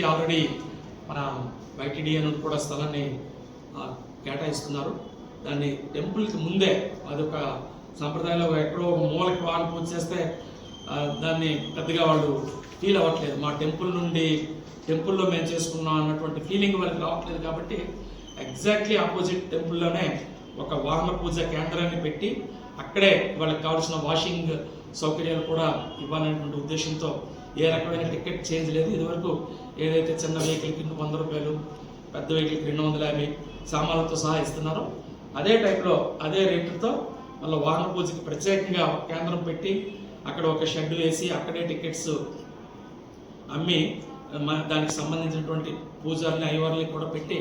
దీనికి ఆల్రెడీ మన వైటీడీ అని కూడా స్థలాన్ని కేటాయిస్తున్నారు. దాన్ని టెంపుల్కి ముందే అదొక సాంప్రదాయంలో ఎక్కడో ఒక మూలకి వాహనం పూజ చేస్తే దాన్ని పెద్దగా వాళ్ళు ఫీల్ అవ్వట్లేదు. మా టెంపుల్ నుండి టెంపుల్లో మేము చేసుకున్నాం అన్నటువంటి ఫీలింగ్ వాళ్ళకి రావట్లేదు కాబట్టి ఎగ్జాక్ట్లీ ఆపోజిట్ టెంపుల్లోనే ఒక వాహన పూజ కేంద్రాన్ని పెట్టి అక్కడే వాళ్ళకి కావాల్సిన వాషింగ్ సౌకర్యాలు కూడా ఇవ్వాలనేటువంటి ఉద్దేశంతో ఏ రకమైన టికెట్ చేంజ్ లేదు. ఇదివరకు ఏదైతే చిన్న వెహికల్కి వంద రూపాయలు పెద్ద వెహికల్కి రెండు వందల యాభై సామాన్లతో సహా ఇస్తున్నారో అదే టైప్లో అదే రేటుతో మళ్ళీ వాహన పూజకి ప్రత్యేకంగా కేంద్రం పెట్టి అక్కడ ఒక షెడ్ వేసి అక్కడే టికెట్స్ అమ్మి దానికి సంబంధించినటువంటి పూజల్ని అయ్యవార్లని కూడా పెట్టి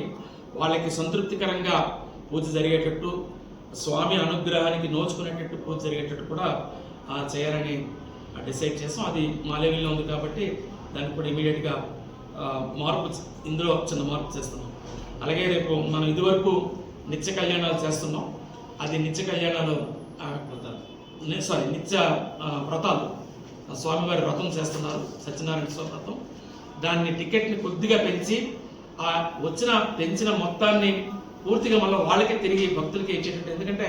వాళ్ళకి సంతృప్తికరంగా పూజ జరిగేటట్టు స్వామి అనుగ్రహానికి నోచుకునేటట్టు పూజ జరిగేటట్టు కూడా ఆ, చేయాలని డిసైడ్ చేసాం అది మా లెవెల్లో ఉంది కాబట్టి దానికి కూడా ఇమీడియట్గా మార్పు ఇందులో చిన్న మార్పు చేస్తున్నాం. అలాగే రేపు మనం ఇదివరకు నిత్య కళ్యాణాలు చేస్తున్నాం. అది నిత్య కళ్యాణాలు సారీ నిత్య వ్రతాలు. స్వామివారి వ్రతం చేస్తున్నారు సత్యనారాయణ స్వామి వ్రతం. దాన్ని టికెట్ని కొద్దిగా పెంచి ఆ వచ్చిన పెంచిన మొత్తాన్ని పూర్తిగా మళ్ళీ వాళ్ళకే తిరిగి భక్తులకి ఇచ్చేటట్టు. ఎందుకంటే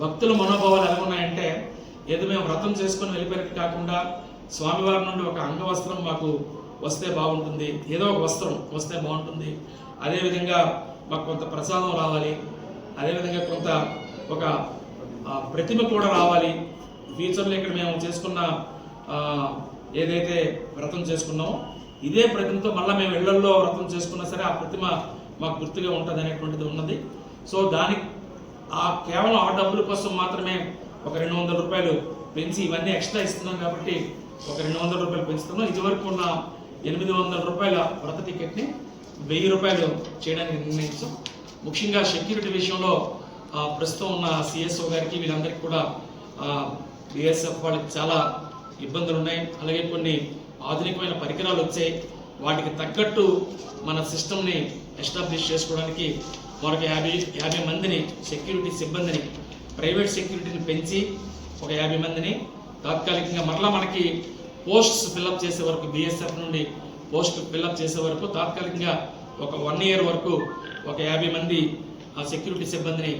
భక్తుల మనోభావాలు ఎలా ఉన్నాయంటే ఏదో మేము వ్రతం చేసుకొని వెళ్ళిపోయినట్టు కాకుండా స్వామివారి నుండి ఒక అంగవస్త్రం మాకు వస్తే బాగుంటుంది. ఏదో ఒక వస్త్రం వస్తే బాగుంటుంది. అదేవిధంగా మాకు కొంత ప్రసాదం రావాలి. అదేవిధంగా కొంత ఒక ప్రతిమ కూడా రావాలి. ఫ్యూచర్లో ఇక్కడ మేము చేసుకున్న ఏదైతే వ్రతం చేసుకున్నామో ఇదే ప్రతిమతో మళ్ళీ మేము ఇళ్ళల్లో వ్రతం చేసుకున్నా సరే ఆ ప్రతిమ మాకు గుర్తుగా ఉంటుంది అనేటువంటిది ఉన్నది. సో దానికి ఆ కేవలం ఆ డబ్బుల కోసం మాత్రమే ఒక రెండు వందల రూపాయలు పెంచి ఇవన్నీ ఎక్స్ట్రా ఇస్తున్నాం కాబట్టి ఒక రెండు వందల రూపాయలు పెంచుతున్నాం. ఇదివరకు ఉన్న ఎనిమిది వందల రూపాయల వ్రత టికెట్ని వెయ్యి రూపాయలు చేయడానికి నిర్ణయించాం. ముఖ్యంగా సెక్యూరిటీ విషయంలో ప్రస్తుతం ఉన్న సిఎస్ఓ గారికి వీళ్ళందరికీ కూడా బిఎస్ఎఫ్ వాళ్ళకి చాలా ఇబ్బందులు ఉన్నాయి అలాగే కొన్ని ఆధునికమైన పరికరాలు వచ్చాయి. వాటికి తగ్గట్టు మన సిస్టమ్ని ఎస్టాబ్లిష్ చేసుకోవడానికి మరొక యాభై యాభై మందిని సెక్యూరిటీ సిబ్బందిని ప్రైవేట్ సెక్యూరిటీని పెంచి ఒక యాభై మందిని తాత్కాలికంగా మరలా మనకి పోస్ట్స్ ఫిల్అప్ చేసే వరకు బిఎస్ఎఫ్ నుండి పోస్ట్ ఫిల్అప్ చేసే వరకు తాత్కాలికంగా ఒక వన్ ఇయర్ వరకు ఒక యాభై మంది ఆ సెక్యూరిటీ సిబ్బందిని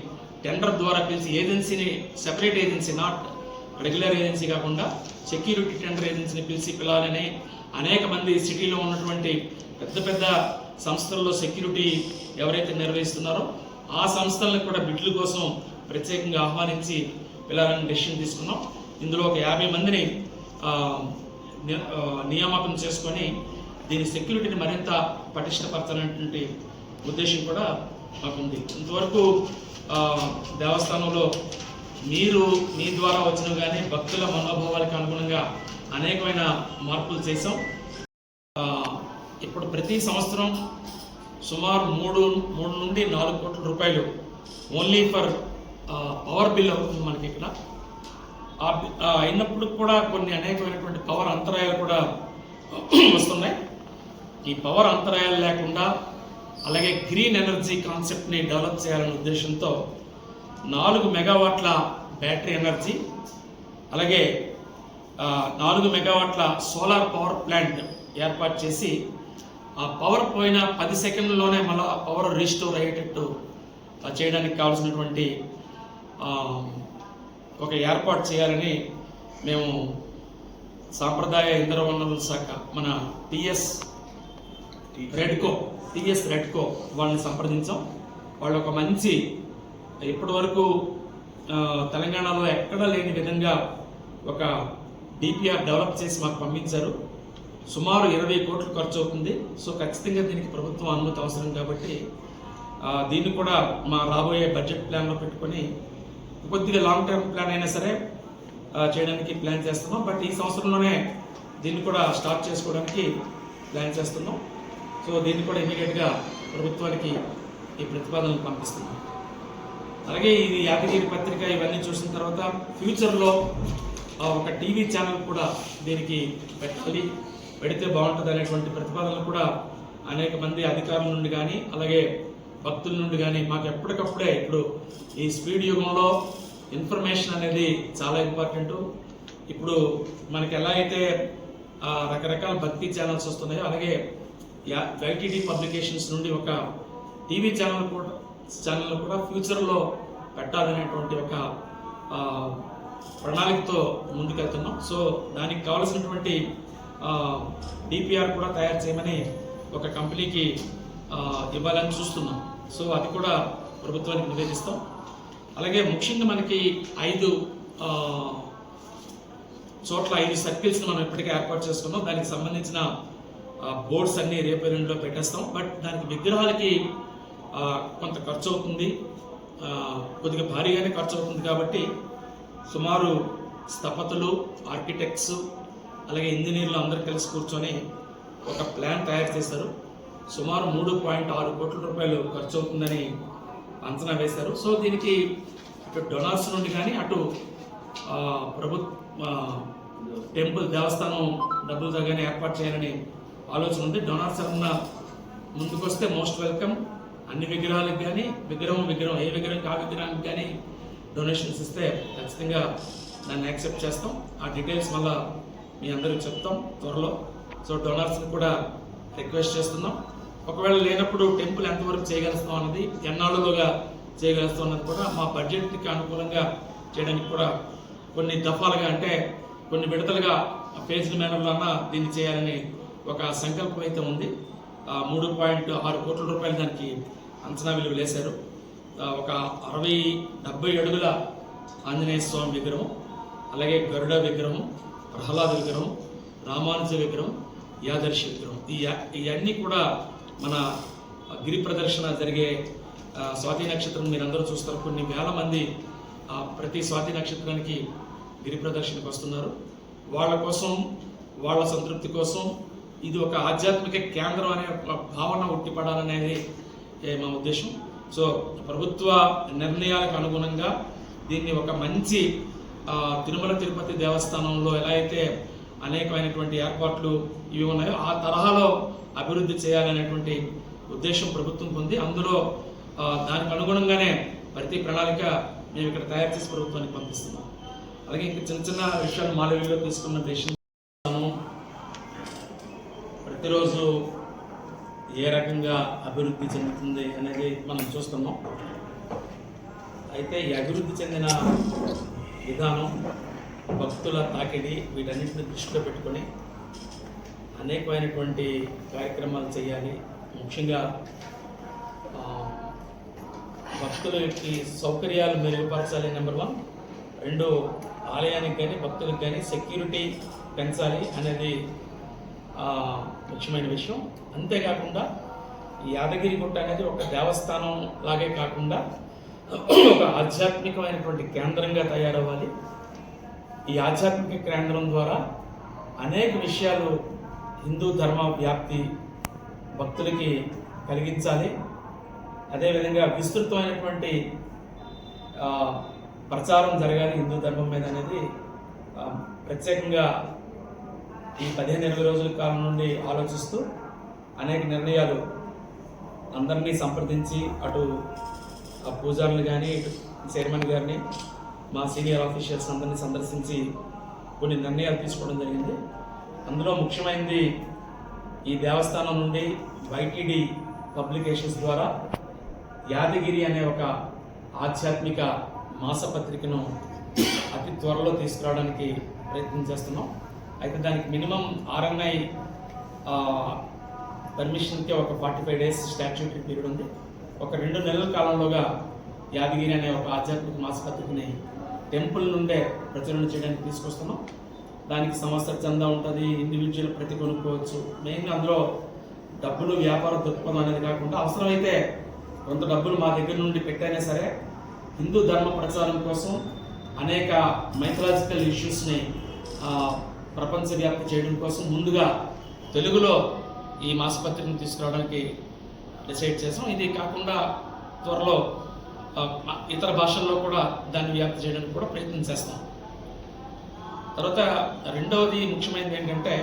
టెండర్ ద్వారా పిలిచి ఏజెన్సీని separate agency not regular agency కాకుండా సెక్యూరిటీ టెండర్ ఏజెన్సీని పిలిచి పిలవాలని అనేక మంది సిటీలో ఉన్నటువంటి పెద్ద పెద్ద సంస్థల్లో సెక్యూరిటీ ఎవరైతే నిర్వహిస్తున్నారో ఆ సంస్థలను కూడా బిడ్ల కోసం ప్రత్యేకంగా ఆహ్వానించి వెళ్ళాలని డెసిషన్ తీసుకున్నాం. ఇందులో ఒక యాభై మందిని ని- నియామకం చేసుకొని దీని సెక్యూరిటీని మరింత పటిష్టపరచాలనేటువంటి ఉద్దేశం కూడా మాకుంది. ఇంతవరకు దేవస్థానంలో మీరు మీ ద్వారా వచ్చిన కానీ భక్తుల మనోభావాలకు అనుగుణంగా అనేకమైన మార్పులు చేసాం ఇప్పుడు ప్రతి సంవత్సరం సుమారు మూడు మూడు నుండి నాలుగు కోట్ల రూపాయలు ఓన్లీ ఫర్ పవర్ బిల్ అవుతుంది మనకి ఇక్కడ. అయినప్పుడు కూడా కొన్ని అనేకమైనటువంటి పవర్ అంతరాయాలు కూడా వస్తున్నాయి. ఈ పవర్ అంతరాయాలు లేకుండా అలాగే గ్రీన్ ఎనర్జీ కాన్సెప్ట్ని డెవలప్ చేయాలనే ఉద్దేశంతో నాలుగు మెగావాట్ల బ్యాటరీ ఎనర్జీ అలాగే నాలుగు మెగావాట్ల సోలార్ పవర్ ప్లాంట్ ఏర్పాటు చేసి ఆ పవర్ పోయిన పది సెకండ్లలోనే మళ్ళీ ఆ పవర్ రీస్టోర్ అయ్యేటట్టు చేయడానికి కావాల్సినటువంటి ఒక ఏర్పాటు చేయాలని మేము సాంప్రదాయ ఇంధన వనరుల శాఖ మన టిఎస్ రెడ్కో టిఎస్ రెడ్కో వాళ్ళని సంప్రదించాం. వాళ్ళు ఒక మంచి ఇప్పటి వరకు తెలంగాణలో ఎక్కడా లేని విధంగా ఒక డిపిఆర్ డెవలప్ చేసి మాకు పంపించారు. సుమారు ఇరవై కోట్లు ఖర్చు అవుతుంది. సో ఖచ్చితంగా దీనికి ప్రభుత్వం అనుమతి అవసరం కాబట్టి దీన్ని కూడా మా రాబోయే బడ్జెట్ ప్లాన్లో పెట్టుకొని కొద్దిగా లాంగ్ టర్మ్ ప్లాన్ అయినా సరే చేయడానికి ప్లాన్ చేస్తున్నాం. బట్ ఈ సంవత్సరంలోనే దీన్ని కూడా స్టార్ట్ చేసుకోవడానికి ప్లాన్ చేస్తున్నాం. సో దీన్ని కూడా ఇమీడియట్గా ప్రభుత్వానికి ఈ ప్రతిపాదనలు పంపిస్తున్నాం. అలాగే ఇది యాదగిరి పత్రిక ఇవన్నీ చూసిన తర్వాత ఫ్యూచర్లో ఆ, ఒక టీవీ ఛానల్ కూడా దీనికి పెట్టాలి. పెడితే బాగుంటుంది అనేటువంటి ప్రతిపాదనలు కూడా అనేక మంది అధికారుల నుండి కానీ అలాగే భక్తుల నుండి కానీ మాకు ఎప్పటికప్పుడే ఇప్పుడు ఈ స్పీడ్ యుగంలో ఇన్ఫర్మేషన్ అనేది చాలా ఇంపార్టెంట్. ఇప్పుడు మనకి ఎలా అయితే రకరకాల భక్తి ఛానల్స్ వస్తున్నాయో అలాగే యా వైటీడీ పబ్లికేషన్స్ నుండి ఒక టీవీ ఛానల్ కూడా ఛానల్ కూడా ఫ్యూచర్లో పెట్టాలనేటువంటి ఒక ప్రణాళికతో ముందుకెళ్తున్నాం. సో దానికి కావాల్సినటువంటి డిపిఆర్ కూడా తయారు చేయమని ఒక కంపెనీకి ఇవ్వాలని చూస్తున్నాం. సో అది కూడా ప్రభుత్వానికి నివేదిస్తాం. అలాగే ముఖ్యంగా మనకి ఐదు చోట్ల ఐదు సర్కిల్స్ మనం ఇప్పటికే ఏర్పాటు చేసుకున్నాం. దానికి సంబంధించిన బోర్డ్స్ అన్ని రేపు ఎల్లుండిలో పెట్టేస్తాం. బట్ దానికి విగ్రహాలకి కొంత ఖర్చు అవుతుంది కొద్దిగా భారీగానే ఖర్చు అవుతుంది కాబట్టి సుమారు స్థపతులు ఆర్కిటెక్ట్స్ అలాగే ఇంజనీర్లు అందరూ కలిసి కూర్చొని ఒక ప్లాన్ తయారు చేశారు. సుమారు మూడు పాయింట్ ఆరు కోట్ల రూపాయలు ఖర్చు అవుతుందని అంచనా వేశారు. సో దీనికి ఇటు డొనార్స్ నుండి కానీ అటు ప్రభుత్వ టెంపుల్ దేవస్థానం డబ్బులు తగ్గని ఏర్పాటు చేయాలని ఆలోచన ఉంది. డొనార్స్ అన్న ముందుకొస్తే మోస్ట్ వెల్కమ్. అన్ని విగ్రహాలకు కానీ విగ్రహం విగ్రహం ఏ విగ్రహం ఆ విగ్రహానికి కానీ డొనేషన్స్ ఇస్తే ఖచ్చితంగా దాన్ని యాక్సెప్ట్ చేస్తాం. ఆ డీటెయిల్స్ మళ్ళీ మీ అందరికి చెప్తాం త్వరలో. సో డొనార్స్ని కూడా రిక్వెస్ట్ చేస్తున్నాం. ఒకవేళ లేనప్పుడు టెంపుల్ ఎంతవరకు చేయగలుస్తాం అన్నది ఎన్నాళ్ళలోగా చేయగలుస్తాం అన్నది కూడా మా బడ్జెట్కి అనుకూలంగా చేయడానికి కూడా కొన్ని దఫాలుగా అంటే కొన్ని విడతలుగా ఫేజ్డ్ మేనర్లన్నా దీన్ని చేయాలని ఒక సంకల్పం అయితే ఉంది. ఆ, మూడు పాయింట్ ఆరు కోట్ల రూపాయలు దానికి అంచనా విలువ వేశారు ఒక అరవై డెబ్బై అడుగుల ఆంజనేయ స్వామి విగ్రహం అలాగే గరుడ విగ్రహం ప్రహ్లాద విగ్రహం రామానుజ విగ్రహం యాదర్శి విగ్రహం. ఈ ఇవన్నీ కూడా మన గిరి ప్రదర్శన జరిగే స్వాతి నక్షత్రం మీరందరూ చూస్తారు. కొన్ని వేల మంది ప్రతి స్వాతి నక్షత్రానికి గిరి ప్రదర్శనకు వస్తున్నారు. వాళ్ళ కోసం వాళ్ళ సంతృప్తి కోసం ఇది ఒక ఆధ్యాత్మిక కేంద్రం అనే ఒక భావన ఉట్టిపడాలనేది మా ఉద్దేశం. సో ప్రభుత్వ నిర్ణయాలకు అనుగుణంగా దీన్ని ఒక మంచి తిరుమల తిరుపతి దేవస్థానంలో ఎలా అయితే అనేకమైనటువంటి ఏర్పాట్లు ఇవి ఉన్నాయో ఆ తరహాలో అభివృద్ధి చేయాలనేటువంటి ఉద్దేశం ప్రభుత్వం ఉంది అందులో దానికి అనుగుణంగానే ప్రతి ప్రణాళిక మేము ఇక్కడ తయారు చేసి ప్రభుత్వానికి పంపిస్తున్నాం. అలాగే ఇంకా చిన్న చిన్న విషయాలు మాలవీలో తీసుకున్న దేశం ప్రతిరోజు ఏ రకంగా అభివృద్ధి చెందుతుంది అనేది మనం చూస్తున్నాం. అయితే ఈ అభివృద్ధి చెందిన విధానం భక్తుల తాకిడి వీటన్నిటిని దృష్టిలో పెట్టుకొని అనేకమైనటువంటి కార్యక్రమాలు చేయాలి. ముఖ్యంగా ఆ, భక్తులకి సౌకర్యాలు మెరుగుపరచాలి నెంబర్ వన్ రెండు ఆలయానికి కానీ భక్తులకు కానీ సెక్యూరిటీ పెంచాలి అనేది ముఖ్యమైన విషయం. అంతేకాకుండా ఈ యాదగిరి గుట్ట అనేది ఒక దేవస్థానం లాగే కాకుండా ఒక ఆధ్యాత్మికమైనటువంటి కేంద్రంగా తయారవ్వాలి. ఈ ఆధ్యాత్మిక కేంద్రం ద్వారా అనేక విషయాలు హిందూ ధర్మ వ్యాప్తి భక్తులకి కలిగించాలి. అదేవిధంగా విస్తృతమైనటువంటి ప్రచారం జరగాలి హిందూ ధర్మం మీద అనేది ప్రత్యేకంగా ఈ పదిహేను ఇరవై రోజుల కాలం నుండి ఆలోచిస్తూ అనేక నిర్ణయాలు అందరినీ సంప్రదించి అటు పూజారులు కానీ ఇటు చైర్మన్ గారిని మా సీనియర్ ఆఫీషియల్స్ అందరినీ సందర్శించి కొన్ని నిర్ణయాలు తీసుకోవడం జరిగింది. అందులో ముఖ్యమైనది ఈ దేవస్థానం నుండి వైటీడీ పబ్లికేషన్స్ ద్వారా యాదగిరి అనే ఒక ఆధ్యాత్మిక మాసపత్రికను అతి త్వరలో తీసుకురావడానికి ప్రయత్నం చేస్తున్నాం. అయితే దానికి మినిమం ఆర్ఎన్ఐ పర్మిషన్కి ఒక forty five days statutory period ఉంది. ఒక రెండు నెలల కాలంలోగా యాదగిరి అనే ఒక ఆధ్యాత్మిక మాసపత్రికని టెంపుల్ నుండే ప్రచురణ చేయడానికి తీసుకొస్తున్నాం. దానికి సంవత్సర చందా ఉంటుంది ఇండివిజువల్ ప్రతి కొనుక్కోవచ్చు. మెయిన్గా అందులో డబ్బులు వ్యాపార దృక్పథం అనేది కాకుండా అవసరమైతే కొంత డబ్బులు మా దగ్గర నుండి పెట్టైనా సరే హిందూ ధర్మ ప్రచారం కోసం అనేక మైథలాజికల్ ఇష్యూస్ని ప్రపంచవ్యాప్తి చేయడం కోసం ముందుగా తెలుగులో ఈ మాసపత్రికను తీసుకురావడానికి డిసైడ్ చేసాం. ఇది కాకుండా త్వరలో ఇతర భాషల్లో కూడా దాన్ని వ్యాప్తి చేయడానికి కూడా ప్రయత్నం చేస్తాం. తర్వాత రెండవది ముఖ్యమైనది ఏంటంటే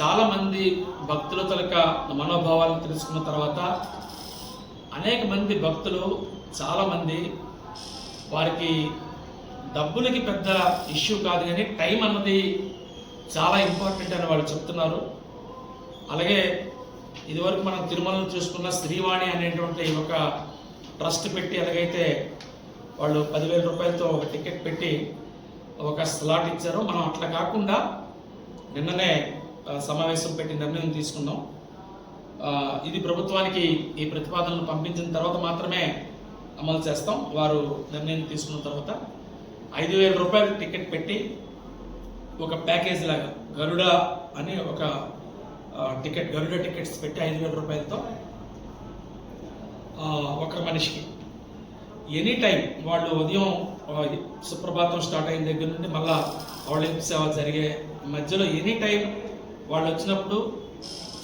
చాలామంది భక్తుల తలక మనోభావాలను తెలుసుకున్న తర్వాత అనేక మంది భక్తులు చాలామంది వారికి డబ్బులకి పెద్ద ఇష్యూ కాదు కానీ టైం అన్నది చాలా ఇంపార్టెంట్ అని వాళ్ళు చెప్తున్నారు. అలాగే ఇదివరకు మనం తిరుమలను చూసుకున్న శ్రీవాణి అనేటువంటి ఒక ట్రస్ట్ పెట్టి ఎలాగైతే వాళ్ళు పదివేల రూపాయలతో ఒక టికెట్ పెట్టి ఒక స్లాట్ ఇచ్చారో మనం అట్లా కాకుండా నిన్ననే సమావేశం పెట్టి నిర్ణయం తీసుకున్నాం. ఇది ప్రభుత్వానికి ఈ ప్రతిపాదనలు పంపించిన తర్వాత మాత్రమే అమలు చేస్తాం. వారు నిర్ణయం తీసుకున్న తర్వాత ఐదు వేల రూపాయలు టికెట్ పెట్టి ఒక ప్యాకేజ్ లాగా గరుడ అని ఒక టికెట్ గరుడ టికెట్స్ పెట్టి ఐదు వేల రూపాయలతో ఒక మనిషికి. ఎనీ టైం వాళ్ళు ఉదయం సుప్రభాతం స్టార్ట్ అయిన దగ్గర నుండి మళ్ళా ఆవళింపు సేవ జరిగే మధ్యలో ఎనీ టైం వాళ్ళు వచ్చినప్పుడు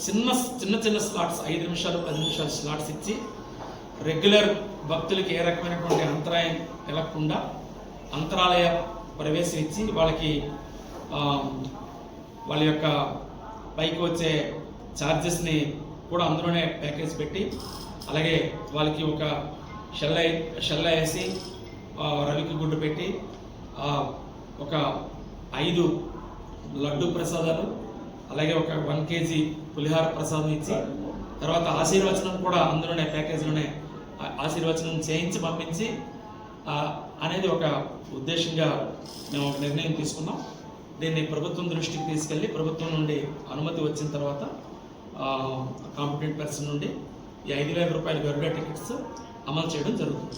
చిన్న చిన్న చిన్న స్లాట్స్ ఐదు నిమిషాలు పది నిమిషాలు స్లాట్స్ ఇచ్చి రెగ్యులర్ భక్తులకి ఏ రకమైనటువంటి అంతరాయం కలగకుండా అంతరాలయ ప్రవేశం ఇచ్చి వాళ్ళకి వాళ్ళ యొక్క పైకి వచ్చే ఛార్జెస్ని కూడా అందులోనే ప్యాకేజ్ పెట్టి అలాగే వాళ్ళకి ఒక షెల్ల షెల్ల వేసి రవికి గుడ్డు పెట్టి ఒక ఐదు లడ్డు ప్రసాదాలు అలాగే ఒక వన్ కేజీ పులిహార ప్రసాదం ఇచ్చి తర్వాత ఆశీర్వచనం కూడా అందులోనే ప్యాకేజీలోనే ఆశీర్వచనం చేయించి పంపించి అనేది ఒక ఉద్దేశంగా మేము ఒక నిర్ణయం తీసుకున్నాం. దీన్ని ప్రభుత్వం దృష్టికి తీసుకెళ్ళి ప్రభుత్వం నుండి అనుమతి వచ్చిన తర్వాత కాంపిటెంట్ పర్సన్ నుండి ఈ ఐదు వేల రూపాయల గరుడ టికెట్స్ అమలు చేయడం జరుగుతుంది.